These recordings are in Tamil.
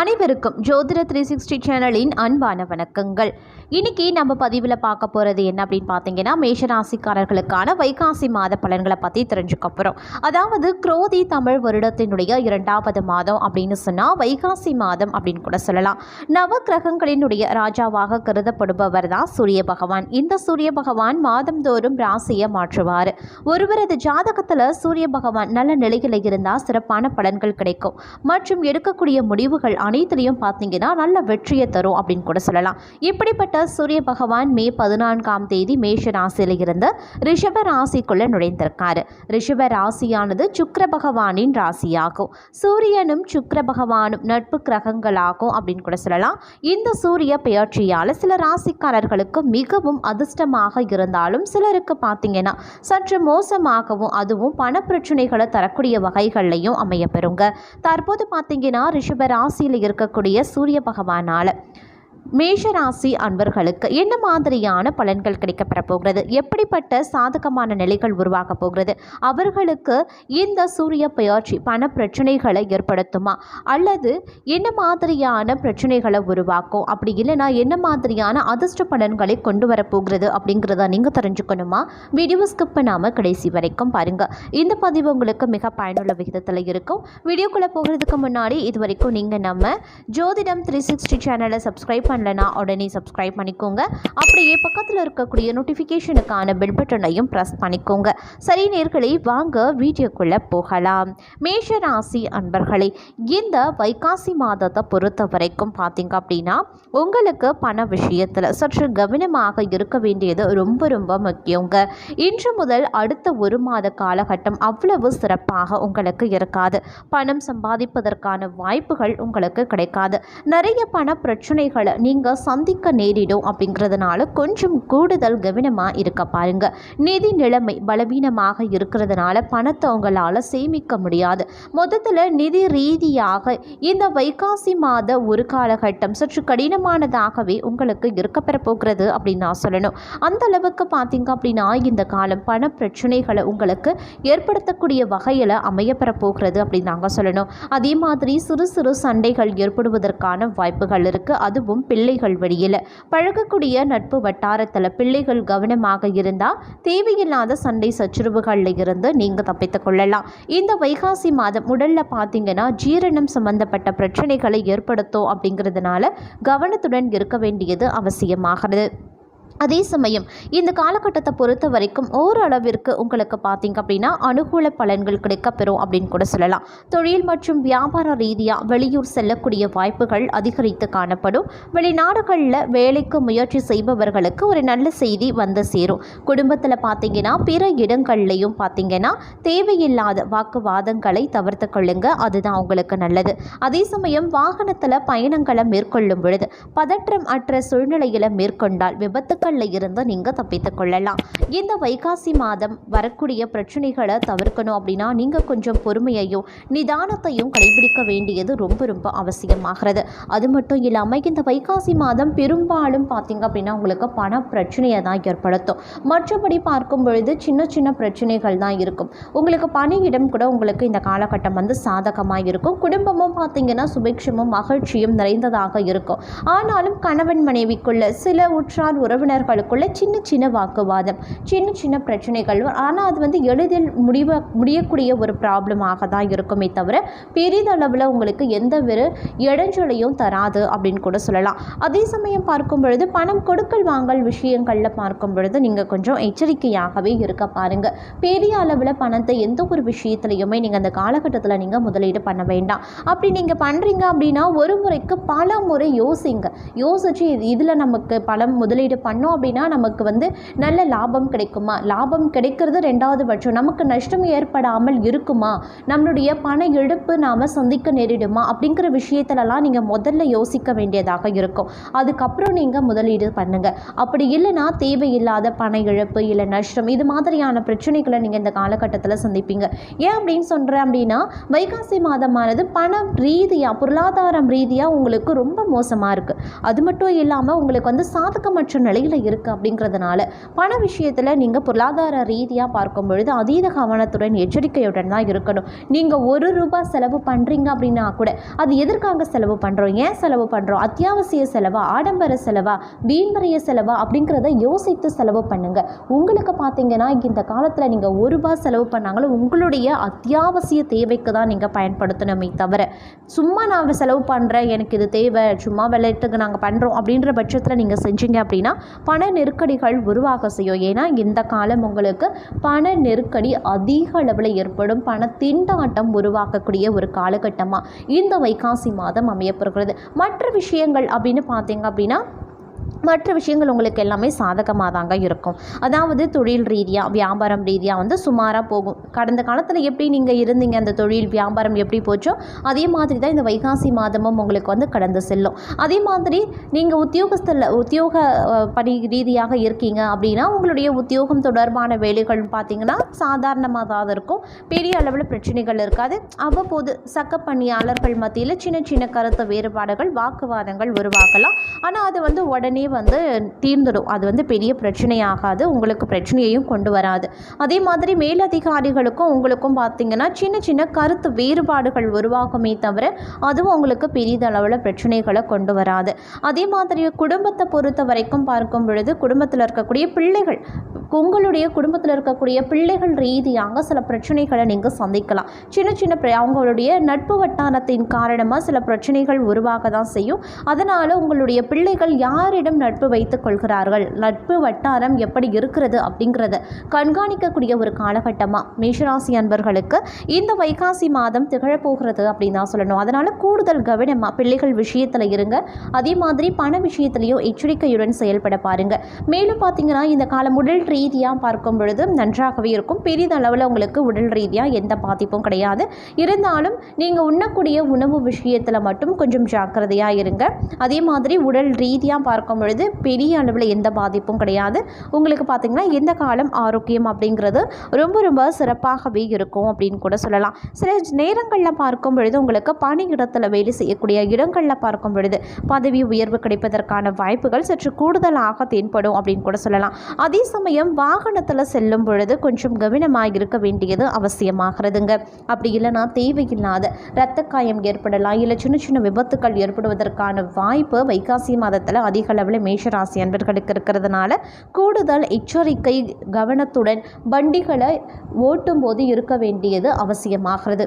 அனைவருக்கும் ஜோதிட த்ரீ சிக்ஸ்டி சேனலின் அன்பான வணக்கங்கள். இன்னைக்கு நம்ம பதிவில் பார்க்க போகிறது என்ன அப்படின்னு பார்த்தீங்கன்னா மேஷராசிக்காரர்களுக்கான வைகாசி மாத பலன்களை பற்றி தெரிஞ்சுக்க போகிறோம் அதாவது குரோதி தமிழ் வருடத்தினுடைய இரண்டாவது மாதம் அப்படின்னு சொன்னால் வைகாசி மாதம் அப்படின்னு கூட சொல்லலாம். நவ கிரகங்களினுடைய ராஜாவாக கருதப்படுபவர் தான் சூரிய பகவான். இந்த சூரிய பகவான் மாதந்தோறும் ராசியை மாற்றுவார். ஒருவரது ஜாதகத்தில் சூரிய பகவான் நல்ல நிலையில் இருந்தால் சிறப்பான பலன்கள் கிடைக்கும். மற்றும் எடுக்கக்கூடிய முடிவுகள் அனைத்துலேயும் பார்த்தீங்கன்னா நல்ல வெற்றியை தரும் அப்படின்னு கூட சொல்லலாம். இப்படிப்பட்ட சூரிய பகவான் மே பதினான்காம் தேதி மேஷ ராசியில் இருந்து ரிஷப ராசிக்குள்ளே நுழைந்திருக்காரு. ரிஷப ராசியானது சுக்கர பகவானின் ராசியாகும். சூரியனும் சுக்கர பகவானும் நட்பு கிரகங்களாகும் அப்படின்னு கூட சொல்லலாம். இந்த சூரிய பெயர்ச்சியால் சில ராசிக்காரர்களுக்கு மிகவும் அதிர்ஷ்டமாக இருந்தாலும் சிலருக்கு பார்த்தீங்கன்னா சற்று மோசமாகவும் அதுவும் பண பிரச்சனைகளை தரக்கூடிய வகைகள்லையும் அமையப்பெறுங்க தற்போது பார்த்தீங்கன்னா ரிஷப ராசி ராசியில் இருக்கக்கூடிய சூரிய பகவானால். மேஷராசி அன்பர்களுக்கு என்ன மாதிரியான பலன்கள் கிடைக்கப்பெற போகிறது? எப்படிப்பட்ட சாதகமான நிலைகள் உருவாக போகிறது? அவர்களுக்கு இந்த சூரிய பயிற்சி பண பிரச்சனைகளை ஏற்படுத்துமா? அல்லது என்ன மாதிரியான பிரச்சனைகளை உருவாக்கும்? அப்படி இல்லைன்னா என்ன மாதிரியான அதிர்ஷ்ட பலன்களை கொண்டு வரப்போகிறது அப்படிங்கிறத நீங்கள் தெரிஞ்சுக்கணுமா? வீடியோ ஸ்கிப் பண்ணாமல் கடைசி வரைக்கும் பாருங்கள் இந்த பதிவு உங்களுக்கு மிக பயனுள்ள விகிதத்தில் இருக்கும். வீடியோக்குள்ளே போகிறதுக்கு முன்னாடி இது வரைக்கும் நீங்கள் நம்ம ஜோதிடம் த்ரீ சிக்ஸ்டி சேனலை சப்ஸ்கிரைப் பண்ணலனா உடனே சப்ஸ்கிரைப் பண்ணிக்கோங்க. அப்படியே பக்கத்தில் இருக்கக்கூடிய நோட்டிஃபிகேஷனுக்கான பெல் பட்டனையும் ப்ரெஸ் பண்ணிக்கோங்க. சரி நேர்களை வாங்க வீடியோக்குள்ளே போகலாம். மேஷ ராசி அன்பர்களே இந்த வைகாசி மாதத்தை பொறுத்த வரைக்கும் பார்த்தீங்க அப்படின்னா உங்களுக்கு பண விஷயத்தில் சற்று கவனமாக இருக்க வேண்டியது ரொம்ப ரொம்ப முக்கியங்க. இன்று முதல் அடுத்த ஒரு மாத காலகட்டம் அவ்வளவு சிறப்பாக உங்களுக்கு இருக்காது. பணம் சம்பாதிப்பதற்கான வாய்ப்புகள் உங்களுக்கு கிடைக்காது. நிறைய பண பிரச்சனைகளை நீங்கள் சந்திக்க நேரிடும் அப்படிங்கிறதுனால கொஞ்சம் கூடுதல் கவனமாக இருக்க பாருங்க. நிதி நிலைமை பலவீனமாக இருக்கிறதுனால பணத்தை உங்களால் சேமிக்க முடியாது. மொத்தத்தில் நிதி ரீதியாக இந்த வைகாசி மாத ஒரு காலகட்டம் சற்று கடினமானதாகவே உங்களுக்கு இருக்கப்பெற போகிறது அப்படின்னு நான் சொல்லணும். அந்த அளவுக்கு பார்த்தீங்க அப்படின்னா இந்த காலம் பண பிரச்சனைகளை உங்களுக்கு ஏற்படுத்தக்கூடிய வகையில் அமையப்பெற போகிறது அப்படின்னு நாங்கள் சொல்லணும். அதே மாதிரி சிறு சிறு சண்டைகள் ஏற்படுவதற்கான வாய்ப்புகள் இருக்குது அதுவும் பிள்ளைகள் வழியில் பழகக்கூடிய நட்பு வட்டாரத்தில் பிள்ளைகள் கவனமாக இருந்தால் தேவையில்லாத சண்டை சச்சுரவுகளில் இருந்து நீங்கள் தப்பித்துக் கொள்ளலாம். இந்த வைகாசி மாதம் உடலில் பார்த்தீங்கன்னா ஜீரணம் சம்பந்தப்பட்ட பிரச்சனைகளை ஏற்படுத்தும் அப்படிங்கிறதுனால கவனத்துடன் இருக்க வேண்டியது அவசியமாகிறது. அதே சமயம் இந்த காலகட்டத்தை பொறுத்த வரைக்கும் ஓரளவிற்கு உங்களுக்கு பார்த்தீங்க அப்படின்னா அனுகூல பலன்கள் கிடைக்கப்பெறும் அப்படின்னு கூட சொல்லலாம். தொழில் மற்றும் வியாபார ரீதியாக வெளியூர் செல்லக்கூடிய வாய்ப்புகள் அதிகரித்து காணப்படும். வெளிநாடுகளில் வேலைக்கு முயற்சி செய்பவர்களுக்கு ஒரு நல்ல செய்தி வந்து சேரும். குடும்பத்தில் பார்த்தீங்கன்னா பிற இடங்கள்லையும் பார்த்தீங்கன்னா தேவையில்லாத வாக்குவாதங்களை தவிர்த்து கொள்ளுங்க. அதுதான் உங்களுக்கு நல்லது. அதே சமயம் வாகனத்தில் பயணங்களை மேற்கொள்ளும் பொழுது பதற்றம் அற்ற சூழ்நிலையில் மேற்கொண்டால் விபத்துக்கள் சிக்கலில் இருந்து நீங்கள் தப்பித்துக் கொள்ளலாம். இந்த வைகாசி மாதம் வரக்கூடிய பிரச்சனைகளை தவிர்க்கணும் அப்படின்னா நீங்கள் கொஞ்சம் பொறுமையையும் நிதானத்தையும் கடைபிடிக்க வேண்டியது ரொம்ப ரொம்ப அவசியமாகிறது. அது மட்டும் இல்லாமல் இந்த வைகாசி மாதம் பெரும்பாலும் பார்த்தீங்க அப்படின்னா உங்களுக்கு பண பிரச்சனையை தான் ஏற்படுத்தும். மற்றபடி பார்க்கும் பொழுது சின்ன சின்ன பிரச்சனைகள் தான் இருக்கும். உங்களுக்கு பணியிடம் கூட உங்களுக்கு இந்த காலகட்டம் வந்து சாதகமாக இருக்கும். குடும்பமும் பார்த்தீங்கன்னா சுபிக்ஷமும் மகிழ்ச்சியும் நிறைந்ததாக இருக்கும். ஆனாலும் கணவன் மனைவிக்குள்ள சில உற்றார் உறவினர் உறவினர்களுக்குள்ள சின்ன சின்ன வாக்குவாதம் சின்ன சின்ன பிரச்சனைகள். ஆனால் அது வந்து எளிதில் முடிவ முடியக்கூடிய ஒரு ப்ராப்ளமாக தான் இருக்குமே தவிர பெரிதளவில் உங்களுக்கு எந்த ஒரு இடைஞ்சலையும் தராது அப்படின்னு கூட சொல்லலாம். அதே சமயம் பார்க்கும் பொழுது பணம் கொடுக்கல் வாங்கல் விஷயங்களில் பார்க்கும் பொழுது நீங்கள் கொஞ்சம் எச்சரிக்கையாகவே இருக்க பாருங்கள் பெரிய அளவில் பணத்தை எந்த ஒரு விஷயத்துலையுமே நீங்கள் அந்த காலகட்டத்தில் நீங்கள் முதலீடு பண்ண வேண்டாம். அப்படி நீங்கள் பண்ணுறீங்க அப்படின்னா ஒரு முறைக்கு பல முறை யோசிங்க. யோசிச்சு இது இதில் நமக்கு பணம் முதலீடு பண்ணோம் அப்படின்னா நமக்கு வந்து நல்ல லாபம் கிடைக்குமா? லாபம் கிடைக்கிறது ரெண்டாவது பட்சம். நமக்கு நஷ்டம் ஏற்படாமல் இருக்குமா? நம்மளுடைய பண இழப்பு நாம் சந்திக்க நேரிடுமா? அப்படிங்கிற விஷயத்துலலாம் நீங்கள் முதல்ல யோசிக்க வேண்டியதாக இருக்கும். அதுக்கப்புறம் நீங்கள் முதலீடு பண்ணுங்கள் அப்படி இல்லைன்னா தேவையில்லாத பண இழப்பு இல்லை நஷ்டம் இது மாதிரியான பிரச்சனைகளை நீங்கள் இந்த காலகட்டத்தில் சந்திப்பீங்க. ஏன் அப்படின்னு சொல்கிறேன் அப்படின்னா வைகாசி மாதமானது பணம் ரீதியாக பொருளாதாரம் ரீதியாக உங்களுக்கு ரொம்ப மோசமாக இருக்குது அது மட்டும் இல்லாமல் உங்களுக்கு வந்து சாதகமற்ற நிலையில் ஏழில் இருக்குது அப்படிங்கிறதுனால பண விஷயத்தில் நீங்கள் பொருளாதார ரீதியாக பார்க்கும் பொழுது அதீத கவனத்துடன் எச்சரிக்கையுடன் தான் இருக்கணும். நீங்கள் ஒரு ரூபாய் செலவு பண்ணுறீங்க அப்படின்னா கூட அது எதற்காக செலவு பண்ணுறோம் ஏன் செலவு பண்ணுறோம் அத்தியாவசிய செலவா? ஆடம்பர செலவா? வீண்மறைய செலவா? அப்படிங்கிறத யோசித்து செலவு பண்ணுங்கள் உங்களுக்கு பார்த்தீங்கன்னா இந்த காலத்தில் நீங்கள் ஒரு ரூபாய் செலவு பண்ணாங்களும் உங்களுடைய அத்தியாவசிய தேவைக்கு தான் நீங்கள் பயன்படுத்தணுமே தவிர சும்மா நான் செலவு பண்ணுறேன் எனக்கு இது தேவை சும்மா விளையாட்டுக்கு நாங்கள் பண்ணுறோம் அப்படின்ற பட்சத்தில் நீங்கள் செஞ்சீங்க அப்படின்னா பண நெருக்கடிகள் உருவாக செய்யும். ஏன்னா இந்த காலம் உங்களுக்கு பண நெருக்கடி அதிக அளவில் ஏற்படும். பண திண்டாட்டம் உருவாக்கக்கூடிய ஒரு காலகட்டமாக இந்த வைகாசி மாதம் அமையப்படுகிறது மற்ற விஷயங்கள் அப்படின்னு பார்த்தீங்க அப்படின்னா மற்ற விஷயங்கள் உங்களுக்கு எல்லாமே சாதகமாக தாங்க இருக்கும். அதாவது தொழில் ரீதியாக வியாபாரம் ரீதியாக வந்து சுமாராக போகும். கடந்த காலத்தில் எப்படி நீங்கள் இருந்தீங்க? அந்த தொழில் வியாபாரம் எப்படி போச்சோ அதே மாதிரி தான் இந்த வைகாசி மாதமும் உங்களுக்கு வந்து கடந்து செல்லும். அதே மாதிரி நீங்கள் உத்தியோகஸ்தில் உத்தியோக பணி ரீதியாக இருக்கீங்க அப்படின்னா உங்களுடைய உத்தியோகம் தொடர்பான வேலைகள் பார்த்தீங்கன்னா சாதாரணமாக தான் இருக்கும். பெரிய அளவில் பிரச்சனைகள் இருக்காது. அவ்வப்போது சக்க பணியாளர்கள் மத்தியில் சின்ன சின்ன கருத்து வேறுபாடுகள் வாக்குவாதங்கள் உருவாக்கலாம் ஆனால் அது வந்து உடனே வந்து தீர்ந்துடும். அது வந்து பெரிய பிரச்சனையாகாது. உங்களுக்கு பிரச்சனையையும் கொண்டு வராது. அதே மாதிரி மேலதிகாரிகளுக்கும் உங்களுக்கும் பார்த்தீங்கன்னா சின்ன சின்ன கருத்து வேறுபாடுகள் உருவாகுமே தவிர அதுவும் உங்களுக்கு பெரிதளவில் பிரச்சனைகளை கொண்டு வராது. அதே மாதிரி குடும்பத்தை பொறுத்த வரைக்கும் பார்க்கும் பொழுது குடும்பத்தில் இருக்கக்கூடிய பிள்ளைகள் உங்களுடைய குடும்பத்தில் இருக்கக்கூடிய பிள்ளைகள் ரீதியாக சில பிரச்சனைகளை நீங்கள் சந்திக்கலாம். சின்ன சின்ன அவங்களுடைய நட்பு வட்டாரத்தின் காரணமாக சில பிரச்சனைகள் உருவாக தான் செய்யும். அதனால் உங்களுடைய பிள்ளைகள் யாரிடம் நட்பு வைத்துக் கொள்கிறார்கள்? நட்பு வட்டாரம் எப்படி இருக்கிறது அப்படிங்கிறத கண்காணிக்கக்கூடிய ஒரு காலகட்டமாக மேஷராசி அன்பர்களுக்கு இந்த வைகாசி மாதம் திகழப்போகிறது அப்படின்னு தான் சொல்லணும். அதனால் கூடுதல் கவனமாக பிள்ளைகள் விஷயத்தில் இருங்க. அதே மாதிரி பண விஷயத்திலையும் எச்சரிக்கையுடன் செயல்பட பாருங்க. மேலும் பார்த்தீங்கன்னா இந்த காலம் உடல் ரீதியாக பார்க்கும் பொழுது நன்றாகவே இருக்கும். பெரிதளவில் உங்களுக்கு உடல் ரீதியாக எந்த பாதிப்பும் கிடையாது. இருந்தாலும் நீங்கள் உண்ணக்கூடிய உணவு விஷயத்தில் மட்டும் கொஞ்சம் ஜாக்கிரதையாக இருங்க. அதே மாதிரி உடல் ரீதியாக பார்க்கும் பொழுது பெரிய அளவில் எந்த பாதிப்பும் கிடையாது. உங்களுக்கு பார்த்தீங்கன்னா எந்த காலம் ஆரோக்கியம் அப்படிங்கிறது ரொம்ப ரொம்ப சிறப்பாகவே இருக்கும் அப்படின்னு கூட சொல்லலாம். சில நேரங்களில் பார்க்கும் பொழுது உங்களுக்கு இடத்துல வேலை செய்யக்கூடிய இடங்களில் பார்க்கும் பொழுது பதவி உயர்வு கிடைப்பதற்கான வாய்ப்புகள் சற்று கூடுதலாக தென்படும் அப்படின்னு கூட சொல்லலாம். அதே சமயம் வாகனத்தில் செல்லும் பொழுது கொஞ்சம் கவனமாக இருக்க வேண்டியது அவசியமாகிறதுங்க. அப்படி இல்லைன்னா தேவையில்லாத இரத்த காயம் ஏற்படலாம். இல்லை சின்ன சின்ன விபத்துக்கள் ஏற்படுவதற்கான வாய்ப்பு வைகாசி மாதத்தில் அதிக அளவில் மேஷராசி அன்பர்களுக்கு இருக்கிறதுனால கூடுதல் எச்சரிக்கை கவனத்துடன் வண்டிகளை ஓட்டும் போது இருக்க வேண்டியது அவசியமாகிறது.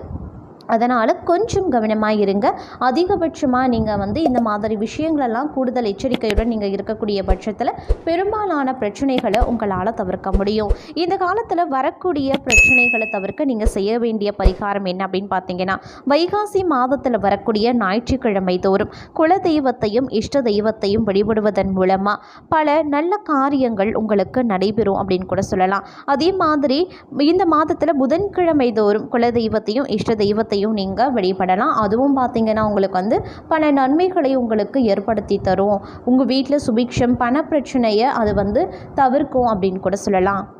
அதனால் கொஞ்சம் கவனமாக இருங்க. அதிகபட்சமாக நீங்கள் வந்து இந்த மாதிரி விஷயங்களெல்லாம் கூடுதல் எச்சரிக்கையுடன் நீங்கள் இருக்கக்கூடிய பட்சத்தில் பெரும்பாலான பிரச்சனைகளை உங்களால் தவிர்க்க முடியும். இந்த காலத்தில் வரக்கூடிய பிரச்சனைகளை தவிர்க்க நீங்கள் செய்ய வேண்டிய பரிகாரம் என்ன அப்படின்னு பார்த்தீங்கன்னா வைகாசி மாதத்தில் வரக்கூடிய ஞாயிற்றுக்கிழமை தோறும் குல தெய்வத்தையும் இஷ்ட தெய்வத்தையும் வழிபடுவதன் மூலமாக பல நல்ல காரியங்கள் உங்களுக்கு நடைபெறும் அப்படின்னு கூட சொல்லலாம். அதே மாதிரி இந்த மாதத்தில் புதன்கிழமை தோறும் குல தெய்வத்தையும் இஷ்ட தெய்வத்தையும் நீங்கள் வழிபடலாம் அதுவும் பார்த்தீங்கன்னா உங்களுக்கு வந்து பல நன்மைகளை உங்களுக்கு ஏற்படுத்தி தரும். உங்கள் வீட்டில் சுபிக்ஷம் பண பிரச்சனையை அது வந்து தவிர்க்கும் அப்படின்னு கூட சொல்லலாம்.